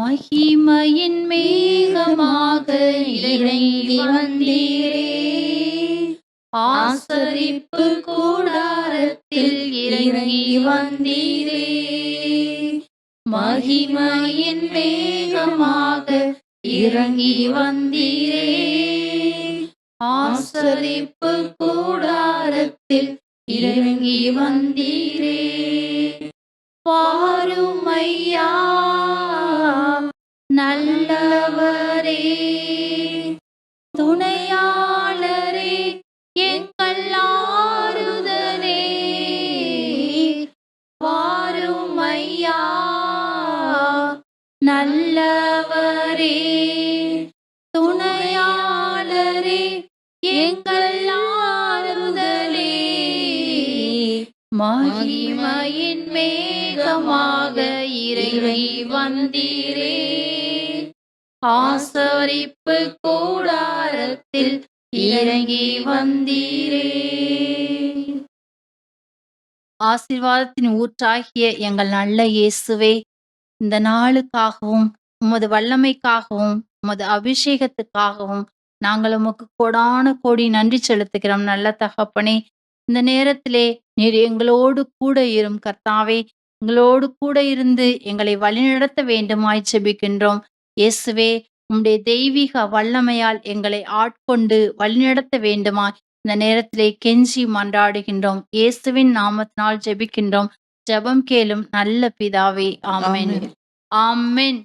மகிமையின் மேகமாக இறங்கி வந்தீரே. ஆசரிப்பு கூடாரத்தில் இறங்கி வந்தீரே. மகிமையின் மேகமாக இறங்கி வந்தீரே. ஆசரிப்பு கூடாரத்தில் இறங்கி வந்தீரே. பாருமையா மகிமையின் மேகமாக இறைவை வந்தீரே. ஆசரிப்பு கூடாரத்தில் இறங்கி வந்தீரே. ஆசீர்வாதத்தின் ஊற்றாகிய எங்கள் நல்ல இயேசுவே இந்த நாளுக்காகவும் உமது வல்லமைக்காகவும் உமது அபிஷேகத்துக்காகவும் நாங்கள் உமக்கு கொடான கோடி நன்றி செலுத்துகிறோம். நல்ல தகப்பனே இந்த நேரத்திலே நீர் எங்களோடு கூட இரும் கர்த்தாவே எங்களோடு கூட இருந்து எங்களை வழிநடத்த வேண்டுமாய் செபிக்கின்றோம் இயேசுவே உம்முடைய தெய்வீக வல்லமையால் எங்களை ஆட்கொண்டு வழிநடத்த வேண்டுமாய் இந்த நேரத்திலே கெஞ்சி மன்றாடுகின்றோம் இயேசுவின் நாமத்தினால் ஜெபிக்கின்றோம் ஜெபம் கேளும் நல்ல பிதாவே ஆமென் ஆமென்.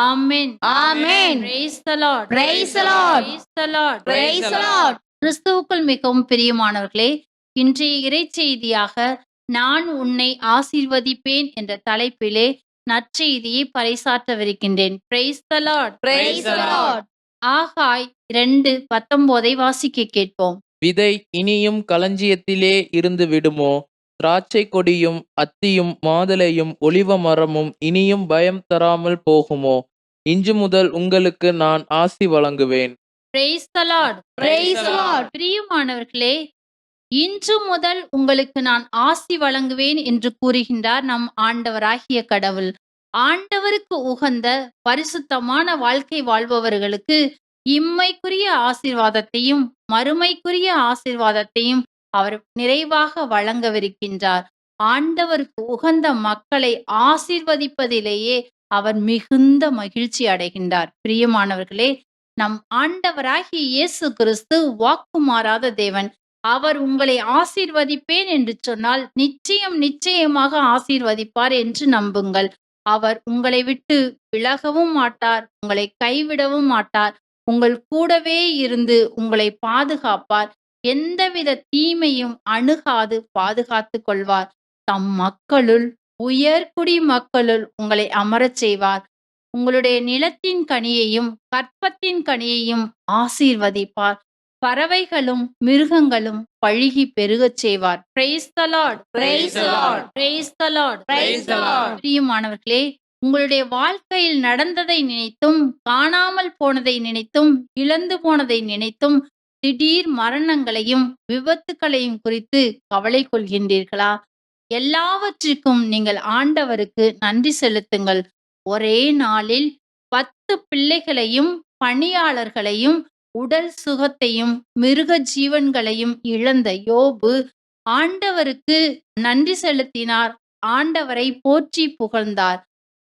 ஆமென் Amen. Praise the Lord. Praise the Lord. Praise the Lord. Praise the Lord. கிறிஸ்துவுக்குள் மிகவும் பிரியமானவர்களே இன்றைய இறைச்செய்தியாக நான் உன்னை ஆசீர்வதிப்பேன் என்ற தலைப்பிலே நற்செய்தியை பறைசாற்றவிருக்கின்றேன். ஆகாய் இரண்டு பத்தொன்பதை வாசிக்க கேட்போம். விதை இனியும் களஞ்சியத்திலே இருந்து விடுமோ? திராட்சை கொடியும் அத்தியும் மாதுளையும் ஒலிவ மரமும் இனியும் பயம் தராமல் போகுமோ? இன்று முதல் உங்களுக்கு நான் ஆசி வழங்குவேன். பிரியமானவர்களே இன்று முதல் உங்களுக்கு நான் ஆசி வழங்குவேன் என்று கூறுகின்றார் நம் ஆண்டவராகிய கடவுள். ஆண்டவருக்கு உகந்த பரிசுத்தமான வாழ்க்கை வாழ்பவர்களுக்கு இம்மைக்குரிய ஆசிர்வாதத்தையும் மறுமைக்குரிய ஆசிர்வாதத்தையும் அவர் நிறைவாக வழங்கவிருக்கின்றார். ஆண்டவருக்கு உகந்த மக்களை ஆசிர்வதிப்பதிலேயே அவர் மிகுந்த மகிழ்ச்சி அடைகின்றார். பிரியமானவர்களே நம் ஆண்டவராகிய இயேசு கிறிஸ்து வாக்குமாறாத தேவன் அவர் உங்களை ஆசீர்வதிப்பேன் என்று சொன்னால் நிச்சயம் நிச்சயமாக ஆசீர்வதிப்பார் என்று நம்புங்கள். அவர் உங்களை விட்டு விலகவும் மாட்டார் உங்களை கைவிடவும் மாட்டார் உங்கள் கூடவே இருந்து உங்களை பாதுகாப்பார் எந்தவித தீமையும் அணுகாது பாதுகாத்து கொள்வார். தம் மக்களுள் உயர்குடி மக்களுள் உங்களை அமரச் செய்வார். உங்களுடைய நிலத்தின் கனியையும் கற்பத்தின் கனியையும் ஆசீர்வதிப்பார். பறவைகளும் மிருகங்களும் பழுகி பெருகச் செய்வார். பிரியமானவர்களே உங்களுடைய வாழ்க்கையில் நடந்ததை நினைத்தும் காணாமல் போனதை நினைத்தும் இழந்து போனதை நினைத்தும் திடீர் மரணங்களையும் விபத்துக்களையும் குறித்து கவலை கொள்கின்றீர்களா? எல்லாவற்றிற்கும் நீங்கள் ஆண்டவருக்கு நன்றி செலுத்துங்கள். ஒரே நாளில் பத்து பிள்ளைகளையும் பணியாளர்களையும் உடல் சுகத்தையும் மிருக ஜீவன்களையும் இழந்த யோபு ஆண்டவருக்கு நன்றி செலுத்தினார். ஆண்டவரை போற்றி புகழ்ந்தார்.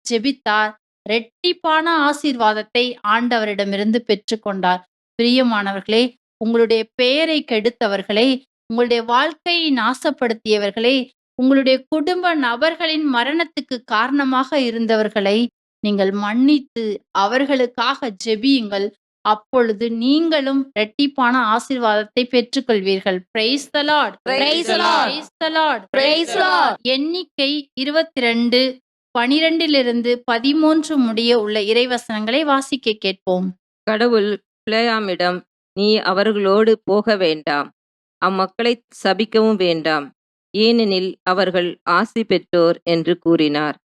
ஜெபித்தார். ரெட்டிப்பான ஆசீர்வாதத்தை ஆண்டவரிடமிருந்து பெற்றுக்கொண்டார். பிரியமானவர்களே உங்களுடைய பெயரை கெடுத்தவர்களே உங்களுடைய வாழ்க்கையை நாசப்படுத்தியவர்களே உங்களுடைய குடும்ப நபர்களின் மரணத்துக்கு காரணமாக இருந்தவர்களை நீங்கள் மன்னித்து அவர்களுக்காக ஜெபியுங்கள். அப்பொழுது நீங்களும் இரட்டிப்பான ஆசீர்வாதத்தை பெற்றுக்கொள்வீர்கள். Praise the Lord Praise the Lord. Praise the Lord Praise the Lord. எண்ணிக்கை இருபத்தி ரெண்டு பனிரெண்டிலிருந்து பதிமூன்று முடிய உள்ள இறைவசனங்களை வாசிக்க கேட்போம். கடவுள் பிளேயாமிடம் நீ அவர்களோடு போக வேண்டாம். அம்மக்களை சபிக்கவும் வேண்டாம். ஏனெனில் அவர்கள் ஆசி பெற்றோர் என்று கூறினார்.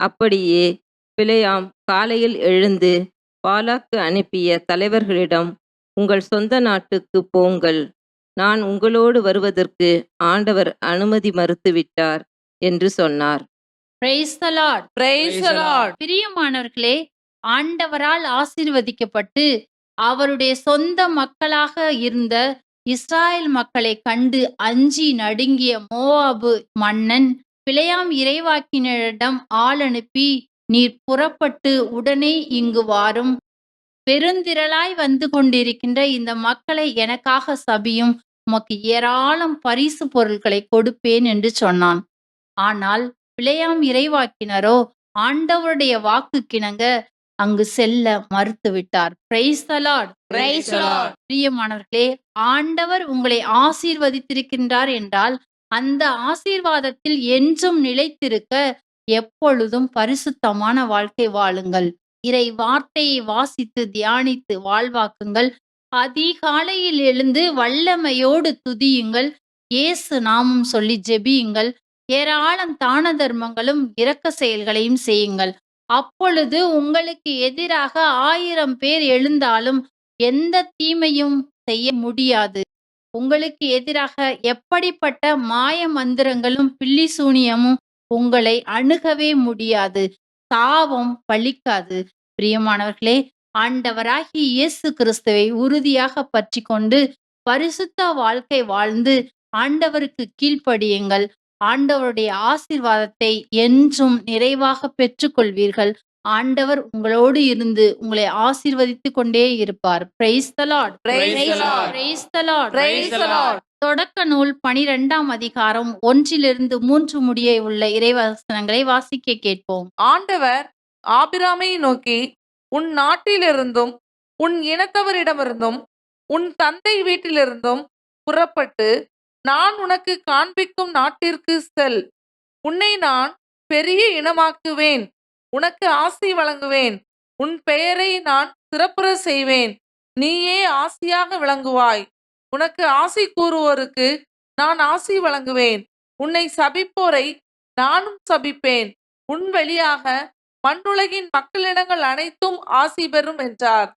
அப்படியே பிளேயாம் காலையில் எழுந்து பாலாக்கு அனுப்பிய தலைவர்களிடம் உங்கள் சொந்த நாட்டுக்கு போங்கள். நான் உங்களோடு வருவதற்கு ஆண்டவர் அனுமதி மறுத்துவிட்டார் என்று சொன்னார். பிரியமானவர்களே ஆண்டவரால் ஆசீர்வதிக்கப்பட்டு அவருடைய சொந்த மக்களாக இருந்த இஸ்ராயேல் மக்களைக் கண்டு அஞ்சி நடுங்கிய மோவாபு மன்னன் பிலேயாம் இறைவாக்கினரிடம் ஆள் அனுப்பி நீர் புறப்பட்டு உடனே இங்கு வாரும் பெருந்திரளாய் வந்து கொண்டிருக்கின்ற இந்த மக்களை எனக்காக சபியும் உமக்கு ஏராளம் பரிசு பொருட்களை கொடுப்பேன் என்று சொன்னான் ஆனால் பிழையாம் இறைவாக்கினரோ ஆண்டவருடைய வாக்குக்கிணங்க அங்கு செல்ல மறுத்துவிட்டார் praise the Lord. Praise the Lord. பிரியமானவர்களே ஆண்டவர் உங்களை ஆசீர்வதித்திருக்கின்றார் என்றால் அந்த ஆசீர்வாதத்தில் என்றும் நிலைத்திருக்க எப்பொழுதும் பரிசுத்தமான வாழ்க்கை வாழுங்கள். இறை வார்த்தையை வாசித்து தியானித்து வாழ்வாக்குங்கள். அதிகாலையில் எழுந்து வல்லமையோடு துதியுங்கள். இயேசு நாமம் சொல்லி ஜெபியுங்கள். ஏராளம் தான தர்மங்களும் இரக்க செயல்களையும் செய்யுங்கள். அப்பொழுது உங்களுக்கு எதிராக ஆயிரம் பேர் எழுந்தாலும் எந்த தீமையும் செய்ய முடியாது. உங்களுக்கு எதிராக எப்படிப்பட்ட மாய மந்திரங்களும் பில்லி சூனியமும் உங்களை அணுகவே முடியாது. சாபம் பலிக்காது பிரியமானவர்களே ஆண்டவராகி இயேசு கிறிஸ்துவை உறுதியாக பற்றி கொண்டு பரிசுத்த வாழ்க்கை வாழ்ந்து ஆண்டவருக்கு கீழ்ப்படியுங்கள். ஆண்டவருடைய ஆசீர்வாதத்தை என்றும் நிறைவாக பெற்றுக்கொள்வீர்கள். ஆண்டவர் உங்களோடு இருந்து உங்களை ஆசீர்வதித்துக் கொண்டே இருப்பார். Praise the Lord. Praise the Lord. தொடக்க நூல் பனிரெண்டாம் அதிகாரம் ஒன்றிலிருந்து மூன்று முடிய உள்ள இறைவசனங்களை வாசிக்க கேட்போம். ஆண்டவர் ஆபிராமை நோக்கி உன் நாட்டிலிருந்தும் உன் இனத்தவரிடமிருந்தும் உன் தந்தை வீட்டிலிருந்தும் புறப்பட்டு நான் உனக்கு காண்பிக்கும் நாட்டிற்கு செல். உன்னை நான் பெரிய இனமாக்குவேன். உனக்கு ஆசி வழங்குவேன். உன் பெயரை நான் சிறப்புற செய்வேன். நீயே ஆசியாக விளங்குவாய். உனக்கு ஆசி கூறுவோருக்கு நான் ஆசி வழங்குவேன். உன்னை சபிப்போரை நானும் சபிப்பேன். உன் வழியாக மண்ணுலகின் மக்களிடங்கள் அனைத்தும் ஆசி பெறும் என்றார்.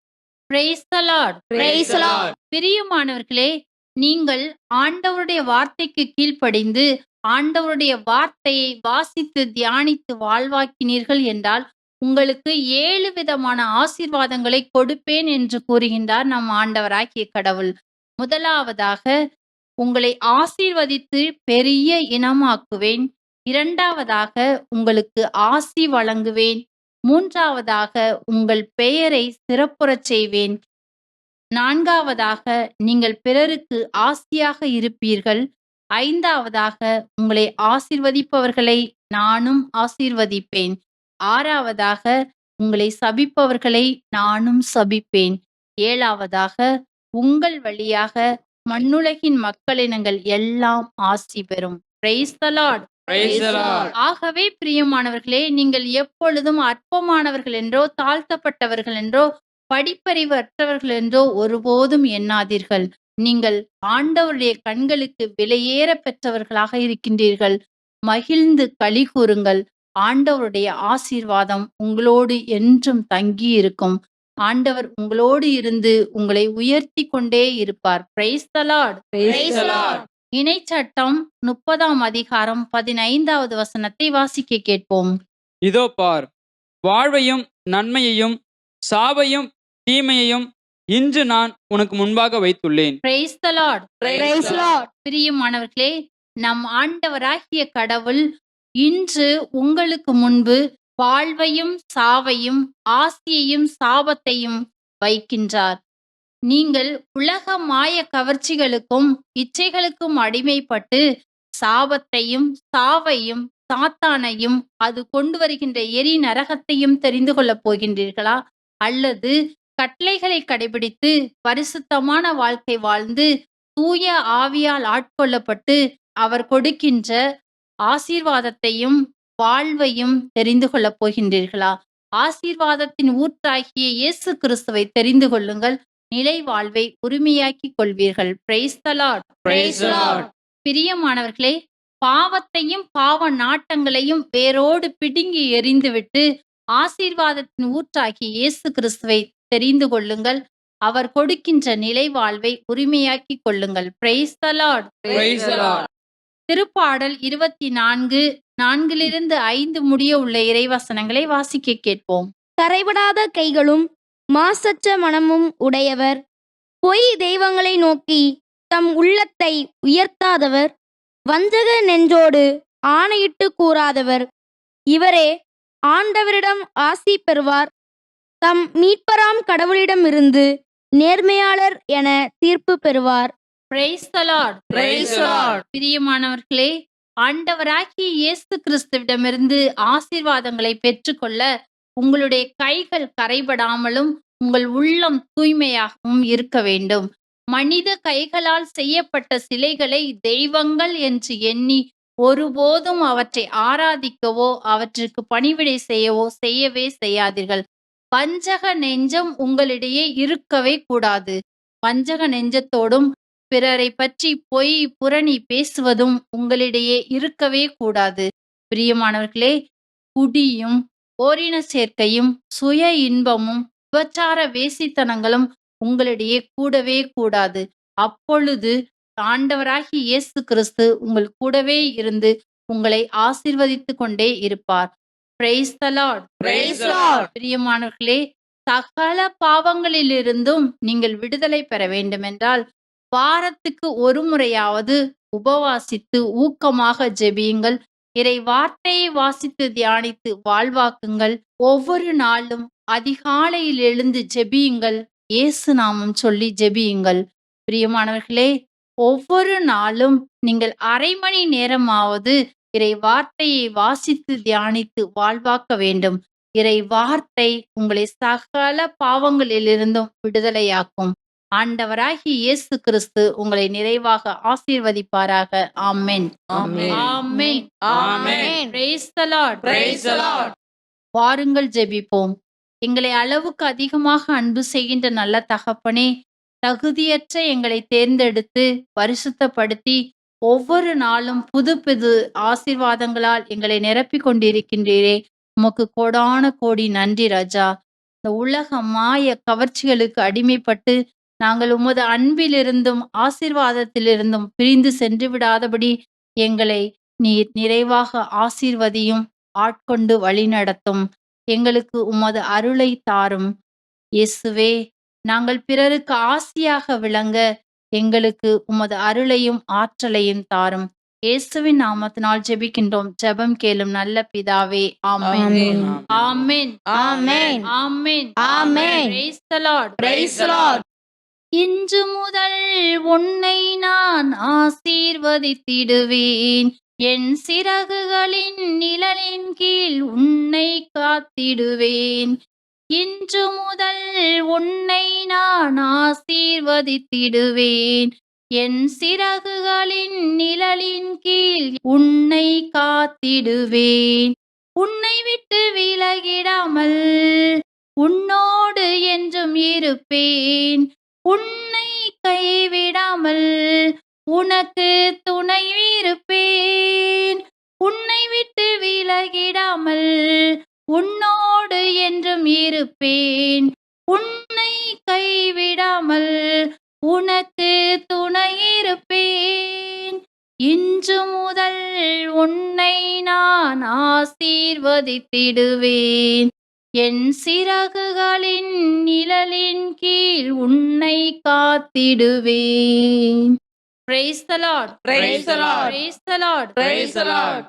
Praise the Lord. Praise the Lord. பிரியமானவர்களே நீங்கள் ஆண்டவருடைய வார்த்தைக்கு கீழ்ப்படிந்து ஆண்டவருடைய வார்த்தையை வாசித்து தியானித்து வாழ்வாக்கினீர்கள் என்றால் உங்களுக்கு ஏழு விதமான ஆசீர்வாதங்களை கொடுப்பேன் என்று கூறுகின்றார் நம் ஆண்டவராகிய கடவுள். முதலாவதாக உங்களை ஆசீர்வதித்து பெரிய இனமாக்குவேன். இரண்டாவதாக உங்களுக்கு ஆசி வழங்குவேன். மூன்றாவதாக உங்கள் பெயரை சிறப்புறச் செய்வேன். நான்காவதாக நீங்கள் பிறருக்கு ஆசியாக இருப்பீர்கள். ஐந்தாவதாக உங்களை ஆசிர்வதிப்பவர்களை நானும் ஆசீர்வதிப்பேன். ஆறாவதாக உங்களை சபிப்பவர்களை நானும் சபிப்பேன். ஏழாவதாக உங்கள் வழியாக மண்ணுலகின் மக்களினங்கள் எல்லாம் ஆசி பெறும். Praise the Lord. Praise the Lord. ஆகவே பிரியமானவர்களே நீங்கள் எப்பொழுதும் அற்பமானவர்கள் என்றோ தாழ்த்தப்பட்டவர்கள் என்றோ படிப்பறிவு அற்றவர்கள் என்றோ ஒருபோதும் எண்ணாதீர்கள். நீங்கள் ஆண்டவருடைய கண்களுக்கு விலையேற பெற்றவர்களாக இருக்கின்றீர்கள். மகிழ்ந்து களி கூறுங்கள். ஆண்டவருடைய ஆசீர்வாதம் உங்களோடு என்றும் தங்கி இருக்கும் ஆண்டவர் உங்களோடு இருந்து உங்களை உயர்த்தி கொண்டே இருப்பார் praise the Lord. Praise the Lord. இணைச்சட்டம் முப்பதாம் அதிகாரம் பதினைந்தாவது வசனத்தை வாசிக்க கேட்போம் இதோ பார் வாழ்வையும் நன்மையையும் சாவையும் தீமையையும் இன்று நான் உனக்கு முன்பாக வைத்துள்ளேன் praise the Lord. Praise the Lord. பிரியமானவர்களே நம் ஆண்டவராகிய கடவுள் இன்று உங்களுக்கு முன்பு வாழ்வையும் சாவையும் ஆசியையும் சாபத்தையும் வைக்கின்றார். நீங்கள் உலக மாய கவர்ச்சிகளுக்கும் இச்சைகளுக்கும் அடிமைப்பட்டு சாபத்தையும் சாவையும் சாத்தானையும் அது கொண்டு வருகின்ற எரி நரகத்தையும் தெரிந்து கொள்ளப் போகின்றீர்களா? அல்லது கட்டளைகளை கடைபிடித்து பரிசுத்தமான வாழ்க்கை வாழ்ந்து தூய ஆவியால் ஆட்கொள்ளப்பட்டு அவர் கொடுக்கின்ற ஆசீர்வாதத்தையும் வாழ்வையும் தெரிந்து கொள்ளப் போகின்றீர்களா? ஆசீர்வாதத்தின் ஊற்றாகிய இயேசு கிறிஸ்துவை தெரிந்து கொள்ளுங்கள். நிலை வாழ்வை உரிமையாக்கிக் கொள்வீர்கள். Praise Lord. பிரியமானவர்களே பாவத்தையும் பாவ நாட்டங்களையும் வேரோடு பிடுங்கி எறிந்துவிட்டு ஆசீர்வாதத்தின் ஊற்றாகிய இயேசு கிறிஸ்துவை தெரிந்து கொள்ளுங்கள். அவர் கொடுக்கின்ற நிலை வாழ்வை உரிமையாக்கிக் கொள்ளுங்கள். பிரைஸ். திருப்பாடல் இருபத்தி நான்கு நான்கிலிருந்து ஐந்து முடிய உள்ள இறைவசனங்களை வாசிக்க கேட்போம். கரைபடாத கைகளும் மாசற்ற மனமும் உடையவர். பொய் தெய்வங்களை நோக்கி தம் உள்ளத்தை உயர்த்தாதவர். வஞ்சக நெஞ்சோடு ஆணையிட்டு கூறாதவர். இவரே ஆண்டவரிடம் ஆசி பெறுவார். தம் மீட்பராம் கடவுளிடமிருந்து நேர்மையாளர் என தீர்ப்பு பெறுவார். Praise the Lord. Praise the Lord. பிரியமானவர்களே ஆண்டவராகிய இயேசு கிறிஸ்துவிடமிருந்து ஆசீர்வாதங்களை பெற்றுக்கொள்ள உங்களுடைய கைகள் கரைபடாமலும் உங்கள் உள்ளம் தூய்மையாகவும் இருக்க வேண்டும். மனித கைகளால் செய்யப்பட்ட சிலைகளை தெய்வங்கள் என்று எண்ணி ஒருபோதும் அவற்றை ஆராதிக்கவோ அவற்றிற்கு பணிவிடை செய்யவோ செய்யவே செய்யாதீர்கள். வஞ்சக நெஞ்சம் உங்களிடையே இருக்கவே கூடாது. வஞ்சக நெஞ்சத்தோடும் பிறரை பற்றி பொய் புரணி பேசுவதும் உங்களிடையே இருக்கவே கூடாது. பிரியமானவர்களே குடியும் ஓரின சேர்க்கையும் சுய இன்பமும் விபச்சார வேசித்தனங்களும் உங்களிடையே கூடவே கூடாது. அப்பொழுது ஆண்டவராகி இயேசு கிறிஸ்து உங்கள் கூடவே இருந்து உங்களை ஆசீர்வதித்து கொண்டே இருப்பார். பிரியமானவர்களே சகல பாவங்களிலிருந்தும் நீங்கள் விடுதலை பெற வேண்டுமென்றால் வாரத்துக்கு ஒரு முறையாவது உபவாசித்து ஊக்கமாக ஜெபியுங்கள். இறை வார்த்தையை வாசித்து தியானித்து வாழ்வாக்குங்கள். ஒவ்வொரு நாளும் அதிகாலையில் எழுந்து ஜெபியுங்கள். இயேசு நாமம் சொல்லி ஜெபியுங்கள். பிரியமானவர்களே ஒவ்வொரு நாளும் நீங்கள் அரை மணி நேரமாவது இறை வார்த்தையை வாசித்து தியானித்து வாழ்வாக்க வேண்டும். இறை வார்த்தை உங்களை சகல பாவங்களிலிருந்தும் விடுதலையாக்கும். ஆண்டவராகிய இயேசு கிறிஸ்து உங்களை நிறைவாக ஆசீர்வதிப்பாராக. ஆமென். வாருங்கள் ஜெபிப்போம். எங்களை அளவுக்கு அதிகமாக அன்பு செய்கின்ற நல்ல தகப்பனே தகுதியற்ற எங்களை தேர்ந்தெடுத்து பரிசுத்தப்படுத்தி ஒவ்வொரு நாளும் புது புது ஆசீர்வாதங்களால் எங்களை நிரப்பிக் கொண்டிருக்கின்றீரே. உமக்கு கோடான கோடி நன்றி ராஜா. இந்த உலக மாய கவர்ச்சிகளுக்கு அடிமைப்பட்டு நாங்கள் உமது அன்பிலிருந்தும் ஆசீர்வாதத்திலிருந்தும் பிரிந்து சென்று விடாதபடி எங்களை நீர் நிறைவாக ஆசீர்வதியும் ஆட்கொண்டு வழிநடத்தும் எங்களுக்கு உமது அருளை தாரும் இயேசுவே நாங்கள் பிறருக்கு ஆசியாக விளங்க எங்களுக்கு உமது அருளையும் ஆற்றலையும் தாரும் இயேசுவின் நாமத்தினால் ஜெபிக்கின்றோம் ஜெபம் கேளும் நல்ல பிதாவே ஆமென் ஆமென். ஆமென் ஆமென். ஆமென். Praise the Lord. Praise the Lord. இன்று முதல் உன்னை நான் ஆசீர்வதித்திடுவேன். என் சிறகுகளின் நிழலின் கீழ் உன்னை காத்திடுவேன். இன்று முதல் உன்னை நான் ஆசீர்வதித்திடுவேன். என் சிறகுகளின் நிழலின் கீழ் உன்னை காத்திடுவேன். உன்னை விட்டு விலகிடாமல் உன்னோடு என்றும் இருப்பேன். உன்னை கைவிடாமல் உனக்கு துணை இருப்பேன் உன்னை விட்டு விலகிடாமல் உன்னோடு என்றும் இருப்பேன். உன்னை கைவிடாமல் உனக்கு துணை இருப்பேன் இன்று முதல் உன்னை நான் ஆசீர்வதித்திடுவேன். என் சிறகுகளின் நிழலின் கீழ் உன்னை காத்திடுவேன் Praise the Lord. Praise the Lord. Praise the